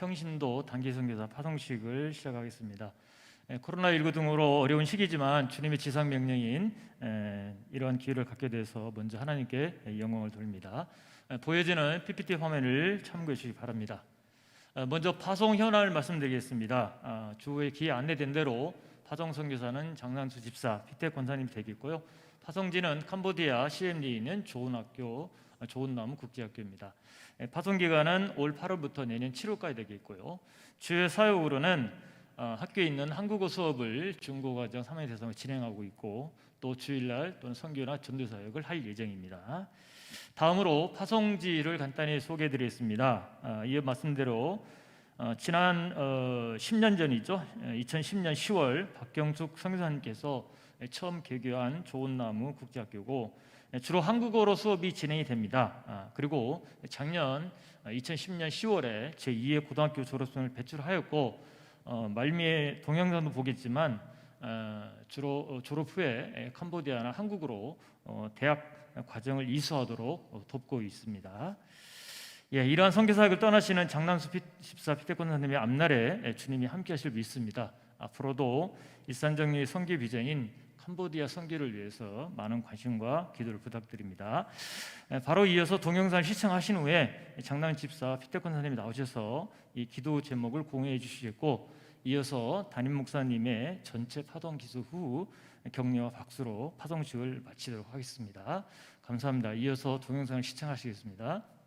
평신도 단기 선교사 파송식을 시작하겠습니다. 에, 코로나19 등으로 어려운 시기지만 주님의 지상 명령인 에, 이러한 기회를 갖게 돼서 먼저 하나님께 영광을 돌립니다. 에, 보여지는 PPT 화면을 참고해 주시기 바랍니다. 어, 먼저 파송 현황을 말씀드리겠습니다. 아, 주에 기회 안내된 대로 파송 선교사는 장난수 집사 피테 권사님이 되겠고요. 파송지는 캄보디아 시엠리에 있는 좋은 학교 어, 좋은 나무 국제학교입니다. 에, 파송 기간은 올 8월부터 내년 7월까지 되겠고요. 주요 사역으로는 어, 학교에 있는 한국어 수업을 중고과정 3회 대상으로 진행하고 있고 또 주일날 또는 선교나 전도 사역을 할 예정입니다. 다음으로 파송지를 간단히 소개해드리겠습니다. 아, 이어 말씀대로 어, 지난 어, 10년 전이죠. 2010년 10월 박경숙 선교사님께서 처음 개교한 좋은 나무 국제학교고 주로 한국어로 수업이 진행이 됩니다. 아, 그리고 작년 2010년 10월에 제 2의 고등학교 졸업생을 배출하였고 어, 말미에 동영상도 보겠지만 어, 주로 어, 졸업 후에 에, 캄보디아나 한국으로 어, 대학 과정을 이수하도록 어, 돕고 있습니다. 예, 이러한 선교사역을 떠나시는 장남수 피- 집사 피테권 선생님의 앞날에 에, 주님이 함께하실 믿습니다. 앞으로도 일산정리의 선교 비전인 캄보디아 선교를 위해서 많은 관심과 기도를 부탁드립니다. 에, 바로 이어서 동영상 시청하신 후에 장남 집사 피테권 선생님이 나오셔서 이 기도 제목을 공유해 주시겠고 이어서 담임 목사님의 전체 파동 기수 후 격려와 박수로 파동식을 마치도록 하겠습니다. 감사합니다. 이어서 동영상을 시청하시겠습니다.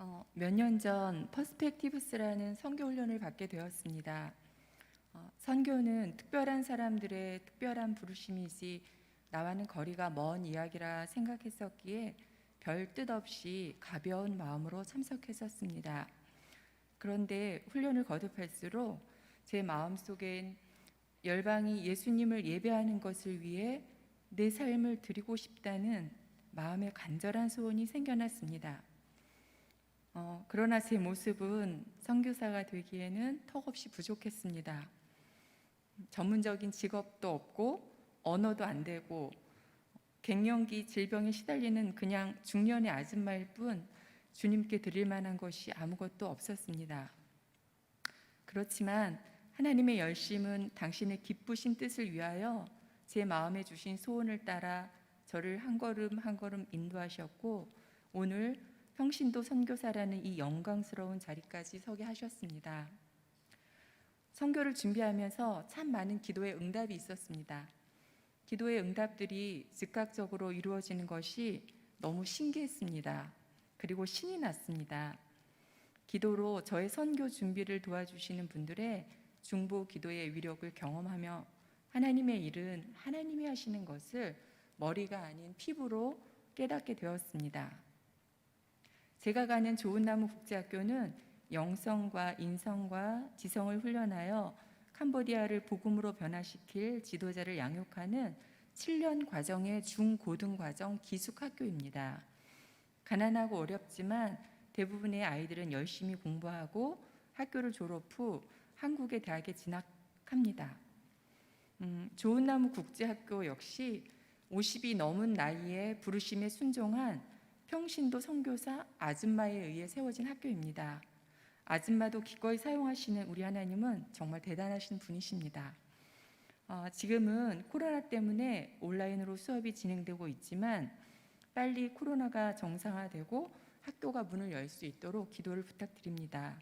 어, 몇년 전 퍼스펙티브스라는 선교 훈련을 받게 되었습니다. 어, 선교는 특별한 사람들의 특별한 부르심이지 나와는 거리가 먼 이야기라 생각했었기에 별 뜻 없이 가벼운 마음으로 참석했었습니다. 그런데 훈련을 거듭할수록 제 마음속엔 열방이 예수님을 예배하는 것을 위해 내 삶을 드리고 싶다는 마음의 간절한 소원이 생겨났습니다. 어, 그러나 제 모습은 선교사가 되기에는 턱없이 부족했습니다. 전문적인 직업도 없고 언어도 안 되고 갱년기 질병에 시달리는 그냥 중년의 아줌마일 뿐 주님께 드릴 만한 것이 아무것도 없었습니다. 그렇지만 하나님의 열심은 당신의 기쁘신 뜻을 위하여 제 마음에 주신 소원을 따라 저를 한 걸음 한 걸음 인도하셨고 오늘 평신도 선교사라는 이 영광스러운 자리까지 서게 하셨습니다. 선교를 준비하면서 참 많은 기도의 응답이 있었습니다. 기도의 응답들이 즉각적으로 이루어지는 것이 너무 신기했습니다. 그리고 신이 났습니다. 기도로 저의 선교 준비를 도와주시는 분들의 중보 기도의 위력을 경험하며 하나님의 일은 하나님이 하시는 것을 머리가 아닌 피부로 깨닫게 되었습니다. 제가 가는 좋은 나무 국제학교는 영성과 인성과 지성을 훈련하여 캄보디아를 복음으로 변화시킬 지도자를 양육하는 7년 과정의 중고등 과정 기숙 학교입니다. 가난하고 어렵지만 대부분의 아이들은 열심히 공부하고 학교를 졸업 후 한국의 대학에 진학합니다. 음, 좋은 나무 국제학교 역시 50이 넘은 나이에 부르심에 순종한 평신도 선교사 아줌마에 의해 세워진 학교입니다. 아줌마도 기꺼이 사용하시는 우리 하나님은 정말 대단하신 분이십니다. 어, 지금은 코로나 때문에 온라인으로 수업이 진행되고 있지만 빨리 코로나가 정상화되고 학교가 문을 열 수 있도록 기도를 부탁드립니다.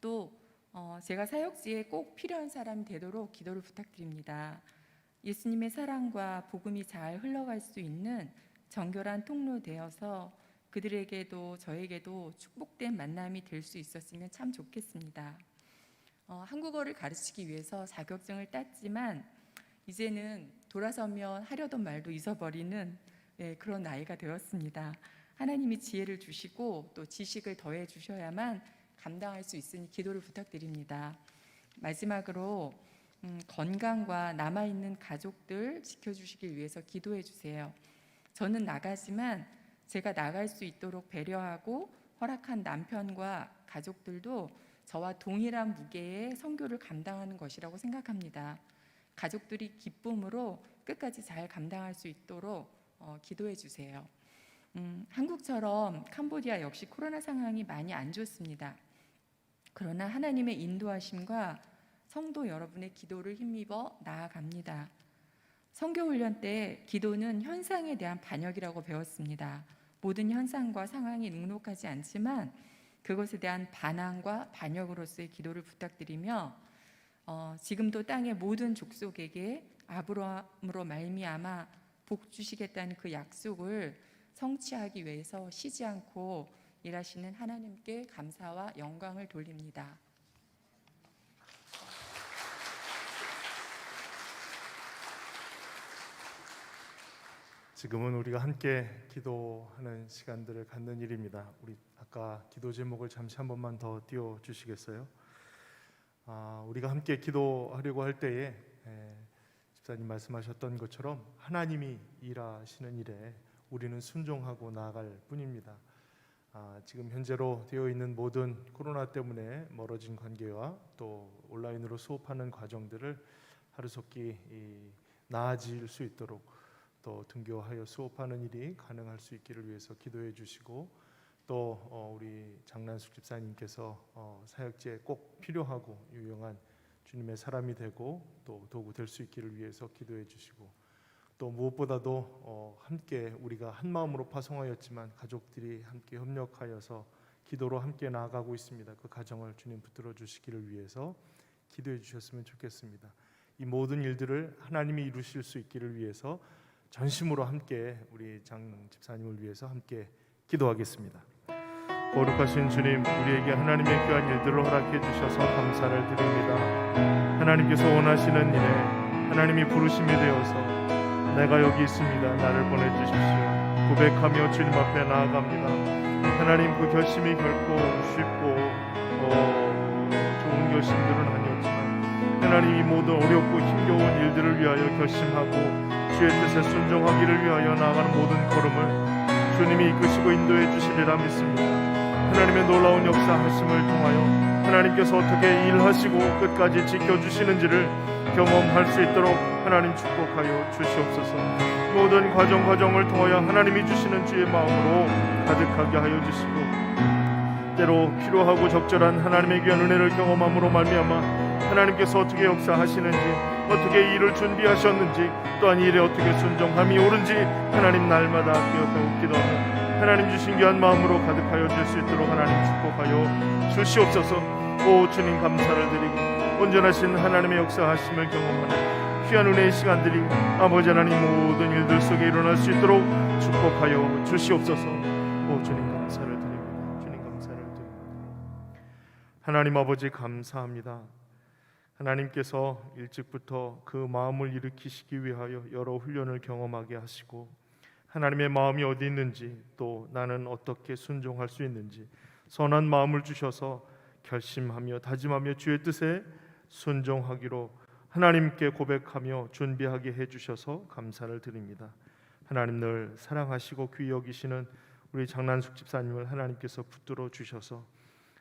또 어, 제가 사역지에 꼭 필요한 사람이 되도록 기도를 부탁드립니다. 예수님의 사랑과 복음이 잘 흘러갈 수 있는 정결한 통로 되어서 그들에게도 저에게도 축복된 만남이 될 수 있었으면 참 좋겠습니다. 어, 한국어를 가르치기 위해서 자격증을 땄지만 이제는 돌아서면 하려던 말도 잊어버리는 네, 그런 나이가 되었습니다. 하나님이 지혜를 주시고 또 지식을 더해 주셔야만 감당할 수 있으니 기도를 부탁드립니다. 마지막으로 음, 건강과 남아 있는 가족들 지켜주시길 위해서 기도해 주세요. 저는 나가지만 제가 나갈 수 있도록 배려하고 허락한 남편과 가족들도 저와 동일한 무게의 선교를 감당하는 것이라고 생각합니다. 가족들이 기쁨으로 끝까지 잘 감당할 수 있도록 어, 기도해 주세요. 음, 한국처럼 캄보디아 역시 코로나 상황이 많이 안 좋습니다. 그러나 하나님의 인도하심과 성도 여러분의 기도를 힘입어 나아갑니다. 성교 훈련 때 기도는 현상에 대한 반역이라고 배웠습니다. 모든 현상과 상황이 눅눅하지 않지만 그것에 대한 반항과 반역으로서의 기도를 부탁드리며 어, 지금도 땅의 모든 족속에게 아브라함으로 말미암아 복 주시겠다는 그 약속을 성취하기 위해서 쉬지 않고 일하시는 하나님께 감사와 영광을 돌립니다. 지금은 우리가 함께 기도하는 시간들을 갖는 일입니다. 우리 아까 기도 제목을 잠시 한 번만 더 띄워 주시겠어요? 아, 우리가 함께 기도하려고 할 때에 에, 집사님 말씀하셨던 것처럼 하나님이 일하시는 일에 우리는 순종하고 나아갈 뿐입니다. 아, 지금 현재로 되어 있는 모든 코로나 때문에 멀어진 관계와 또 온라인으로 수업하는 과정들을 하루속히 이, 나아질 수 있도록 또 등교하여 수업하는 일이 가능할 수 있기를 위해서 기도해 주시고 또 어, 우리 장난숙 집사님께서 어, 사역지에 꼭 필요하고 유용한 주님의 사람이 되고 또 도구 될 수 있기를 위해서 기도해 주시고 또 무엇보다도 어, 함께 우리가 한 마음으로 파송하였지만 가족들이 함께 협력하여서 기도로 함께 나아가고 있습니다. 그 가정을 주님 붙들어 주시기를 위해서 기도해 주셨으면 좋겠습니다. 이 모든 일들을 하나님이 이루실 수 있기를 위해서 전심으로 함께 우리 장 집사님을 위해서 함께 기도하겠습니다. 거룩하신 주님, 우리에게 하나님의 귀한 일들을 허락해 주셔서 감사를 드립니다. 하나님께서 원하시는 일에 하나님이 부르심이 되어서 내가 여기 있습니다. 나를 보내 주십시오. 고백하며 주님 앞에 나아갑니다. 하나님 그 결심이 결코 쉽고 어, 좋은 결심들은 아니었지만 하나님 이 모든 어렵고 힘겨운 일들을 위하여 결심하고 주의 뜻에 순종하기를 위하여 나아가는 모든 걸음을 주님이 이끄시고 인도해 주시리라 믿습니다. 하나님의 놀라운 역사하심을 통하여 하나님께서 어떻게 일하시고 끝까지 지켜주시는지를 경험할 수 있도록 하나님 축복하여 주시옵소서. 모든 과정 과정을 통하여 하나님이 주시는 주의 마음으로 가득하게 하여 주시고 때로 필요하고 적절한 하나님의 귀한 은혜를 경험함으로 말미암아 하나님께서 어떻게 역사하시는지 어떻게 일을 준비하셨는지 또한 일에 어떻게 순종함이 옳은지 하나님 날마다 기억하고 기도하며 하나님 주신 귀한 마음으로 가득하여 줄 수 있도록 하나님 축복하여 주시옵소서. 오 주님 감사를 드리고 온전하신 하나님의 역사하심을 경험하는 귀한 은혜의 시간들이 아버지 하나님 모든 일들 속에 일어날 수 있도록 축복하여 주시옵소서. 오 주님 감사를 드립니다 주님 감사를 드립니다. 하나님 아버지 감사합니다 하나님께서 일찍부터 그 마음을 일으키시기 위하여 여러 훈련을 경험하게 하시고 하나님의 마음이 어디 있는지 또 나는 어떻게 순종할 수 있는지 선한 마음을 주셔서 결심하며 다짐하며 주의 뜻에 순종하기로 하나님께 고백하며 준비하게 해 주셔서 감사를 드립니다. 하나님 늘 사랑하시고 귀히 여기시는 우리 장난숙 집사님을 하나님께서 붙들어 주셔서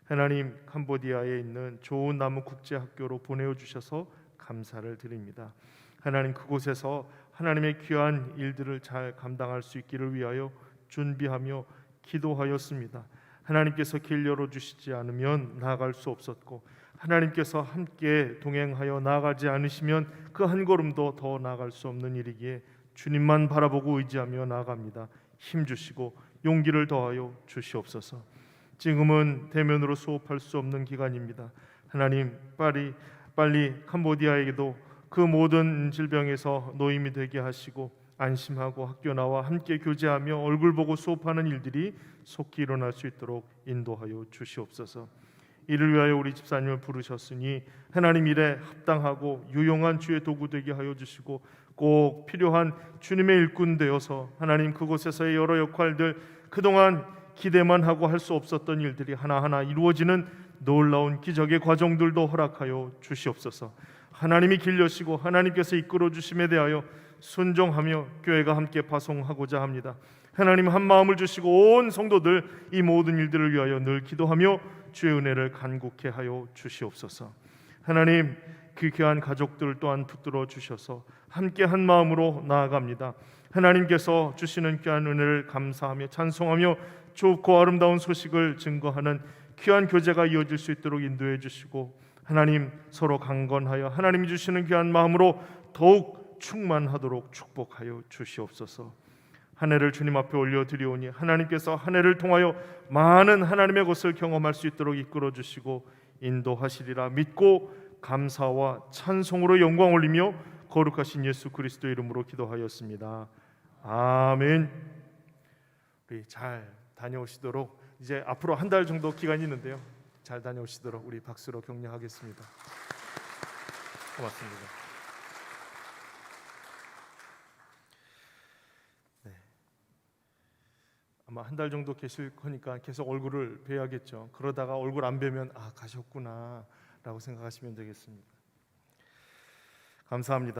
하나님 캄보디아에 있는 좋은 나무 국제 학교로 보내어 주셔서 감사를 드립니다. 하나님 그곳에서 하나님의 귀한 일들을 잘 감당할 수 있기를 위하여 준비하며 기도하였습니다. 하나님께서 길 열어 주시지 않으면 나아갈 수 없었고 하나님께서 함께 동행하여 나아가지 않으시면 그 한 걸음도 더 나아갈 수 없는 일이기에 주님만 바라보고 의지하며 나아갑니다. 힘 주시고 용기를 더하여 주시옵소서. 지금은 대면으로 수업할 수 없는 기간입니다. 하나님 빨리 빨리 캄보디아에게도 그 모든 질병에서 노임이 되게 하시고 안심하고 학교 나와 함께 교제하며 얼굴 보고 수업하는 일들이 속히 일어날 수 있도록 인도하여 주시옵소서. 이를 위하여 우리 집사님을 부르셨으니 하나님 일에 합당하고 유용한 주의 도구 되게 하여 주시고 꼭 필요한 주님의 일꾼 되어서 하나님 그곳에서의 여러 역할들 그동안 기대만 하고 할 수 없었던 일들이 하나하나 이루어지는 놀라운 기적의 과정들도 허락하여 주시옵소서. 하나님이 길려시고 하나님께서 이끌어 주심에 대하여 순종하며 교회가 함께 파송하고자 합니다. 하나님 한 마음을 주시고 온 성도들 이 모든 일들을 위하여 늘 기도하며 주의 은혜를 간곡케 하여 주시옵소서. 하나님 그 귀한 가족들 또한 붙들어 주셔서 함께 한 마음으로 나아갑니다. 하나님께서 주시는 귀한 은혜를 감사하며 찬송하며 좋고 아름다운 소식을 증거하는 귀한 교제가 이어질 수 있도록 인도해 주시고 하나님 서로 강건하여 하나님이 주시는 귀한 마음으로 더욱 충만하도록 축복하여 주시옵소서. 한 해를 주님 앞에 올려 드리오니 하나님께서 한 해를 통하여 많은 하나님의 것을 경험할 수 있도록 이끌어 주시고 인도하시리라 믿고 감사와 찬송으로 영광 올리며 거룩하신 예수 그리스도 이름으로 기도하였습니다. 아멘. 우리 잘 다녀오시도록 이제 앞으로 한 달 정도 기간이 있는데요. 잘 다녀오시도록 우리 박수로 격려하겠습니다. 고맙습니다. 네. 아마 한 달 정도 계실 거니까 계속 얼굴을 뵈야겠죠. 그러다가 얼굴 안 뵈면 아 가셨구나라고 생각하시면 되겠습니다. 감사합니다.